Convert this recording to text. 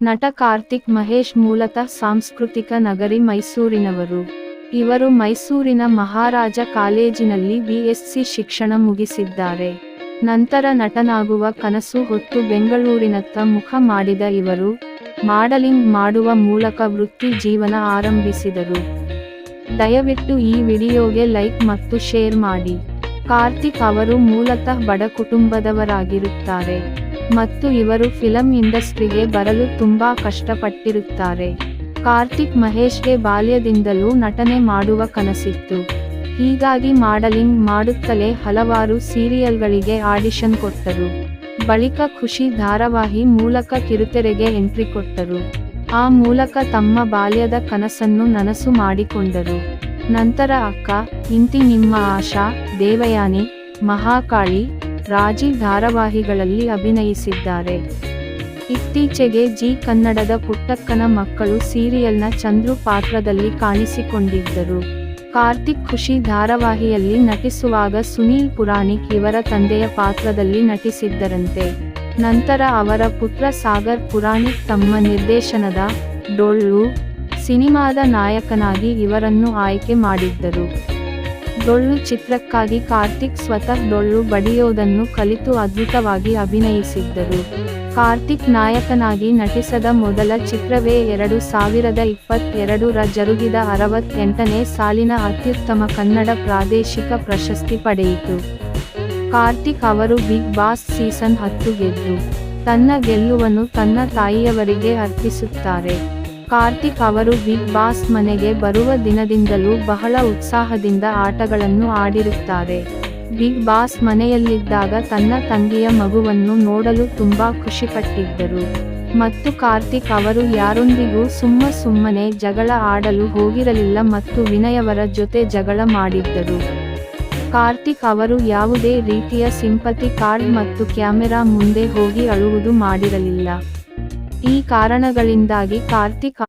ನಟ ಕಾರ್ತಿಕ್ ಮಹೇಶ್ ಮೂಲತಃ ಸಾಂಸ್ಕೃತಿಕ ನಗರಿ ಮೈಸೂರಿನವರು. ಇವರು ಮೈಸೂರಿನ ಮಹಾರಾಜ ಕಾಲೇಜಿನಲ್ಲಿ ಬಿಎಸ್ಸಿ ಶಿಕ್ಷಣ ಮುಗಿಸಿದ್ದಾರೆ. ನಂತರ ನಟನಾಗುವ ಕನಸು ಹೊತ್ತು ಬೆಂಗಳೂರಿನತ್ತ ಮುಖ ಮಾಡಿದ ಇವರು, ಮಾಡಲಿಂಗ್ ಮಾಡುವ ಮೂಲಕ ವೃತ್ತಿ ಜೀವನ ಆರಂಭಿಸಿದರು. ದಯವಿಟ್ಟು ಈ ವಿಡಿಯೋಗೆ ಲೈಕ್ ಮತ್ತು ಶೇರ್ ಮಾಡಿ. ಕಾರ್ತಿಕ್ ಅವರು ಮೂಲತಃ ಬಡ ಕುಟುಂಬದವರಾಗಿರುತ್ತಾರೆ. ಮತ್ತು ಇವರು ಫಿಲಂ ಇಂಡಸ್ಟ್ರಿಗೆ ಬರಲು ತುಂಬಾ ಕಷ್ಟಪಟ್ಟಿರುತ್ತಾರೆ. ಕಾರ್ತಿಕ್ ಮಹೇಶ್ಗೆ ಬಾಲ್ಯದಿಂದಲೂ ನಟನೆ ಮಾಡುವ ಕನಸಿತ್ತು. ಹೀಗಾಗಿ ಮಾಡಲಿಂಗ್ ಮಾಡುತ್ತಲೇ ಹಲವಾರು ಸೀರಿಯಲ್ಗಳಿಗೆ ಆಡಿಷನ್ ಕೊಟ್ಟರು. ಬಳಿಕ ಖುಷಿ ಧಾರಾವಾಹಿ ಮೂಲಕ ಕಿರುತೆರೆಗೆ ಎಂಟ್ರಿ ಕೊಟ್ಟರು. ಆ ಮೂಲಕ ತಮ್ಮ ಬಾಲ್ಯದ ಕನಸನ್ನು ನನಸು ಮಾಡಿಕೊಂಡರು. ನಂತರ ಅಕ್ಕ, ಇಂತಿ ನಿಮ್ಮ ಆಶಾ, ದೇವಯಾನಿ, ಮಹಾಕಾಳಿ ರಾಜಿ ಧಾರಾವಾಹಿಗಳಲ್ಲಿ ಅಭಿನಯಿಸಿದ್ದಾರೆ. ಇತ್ತೀಚೆಗೆ ಜಿ ಕನ್ನಡದ ಪುಟ್ಟಕ್ಕನ ಮಕ್ಕಳು ಸೀರಿಯಲ್ನ ಚಂದ್ರು ಪಾತ್ರದಲ್ಲಿ ಕಾಣಿಸಿಕೊಂಡಿದ್ದರು. ಕಾರ್ತಿಕ್ ಖುಷಿ ಧಾರಾವಾಹಿಯಲ್ಲಿ ನಟಿಸುವಾಗ ಸುನೀಲ್ ಪುರಾಣಿಕ್ ಇವರ ತಂದೆಯ ಪಾತ್ರದಲ್ಲಿ ನಟಿಸಿದ್ದರಂತೆ. ನಂತರ ಅವರ ಪುತ್ರ ಸಾಗರ್ ಪುರಾಣಿಕ್ ತಮ್ಮ ನಿರ್ದೇಶನದ ಡೊಳ್ಳು ಸಿನಿಮಾದ ನಾಯಕನಾಗಿ ಇವರನ್ನು ಆಯ್ಕೆ ಮಾಡಿದ್ದರು. ಡೊಳ್ಳು ಚಿತ್ರಕ್ಕಾಗಿ ಕಾರ್ತಿಕ್ ಸ್ವತಃ ಡೊಳ್ಳು ಬಡಿಯೋದನ್ನು ಕಲಿತು ಅದ್ಭುತವಾಗಿ ಅಭಿನಯಿಸಿದ್ದರು. ಕಾರ್ತಿಕ್ ನಾಯಕನಾಗಿ ನಟಿಸದ ಮೊದಲ ಚಿತ್ರವೇ ಎರಡು ಸಾವಿರದ ಇಪ್ಪತ್ತೆರಡರ ಜರುಗಿದ ಅರವತ್ತೆಂಟನೇ ಸಾಲಿನ ಅತ್ಯುತ್ತಮ ಕನ್ನಡ ಪ್ರಾದೇಶಿಕ ಪ್ರಶಸ್ತಿ ಪಡೆಯಿತು. ಕಾರ್ತಿಕ್ ಅವರು ಬಿಗ್ ಬಾಸ್ ಸೀಸನ್ ಹತ್ತು ಗೆದ್ದು, ತನ್ನ ಗೆಲ್ಲುವನ್ನು ತನ್ನ ತಾಯಿಯವರಿಗೆ ಅರ್ಪಿಸುತ್ತಾರೆ. ಕಾರ್ತಿಕ್ ಅವರು ಬಿಗ್ ಬಾಸ್ ಮನೆಗೆ ಬರುವ ದಿನದಿಂದಲೂ ಬಹಳ ಉತ್ಸಾಹದಿಂದ ಆಟಗಳನ್ನು ಆಡಿರುತ್ತಾರೆ. ಬಿಗ್ ಬಾಸ್ ಮನೆಯಲ್ಲಿದ್ದಾಗ ತನ್ನ ತಂಗಿಯ ಮಗುವನ್ನು ನೋಡಲು ತುಂಬಾ ಖುಷಿಪಟ್ಟಿದ್ದರು. ಮತ್ತು ಕಾರ್ತಿಕ್ ಅವರು ಯಾರೊಂದಿಗೂ ಸುಮ್ಮ ಸುಮ್ಮನೆ ಜಗಳ ಆಡಲು ಹೋಗಿರಲಿಲ್ಲ ಮತ್ತು ವಿನಯವರ ಜೊತೆ ಜಗಳ ಮಾಡಿದ್ದರು. ಕಾರ್ತಿಕ್ ಅವರು ಯಾವುದೇ ರೀತಿಯ ಸಿಂಪತಿ ಕಾರ್ಡ್ ಮತ್ತು ಕ್ಯಾಮೆರಾ ಮುಂದೆ ಹೋಗಿ ಅಳುವುದು ಮಾಡಿರಲಿಲ್ಲ. ಈ ಕಾರಣಗಳಿಂದಾಗಿ ಕಾರ್ತಿಕ್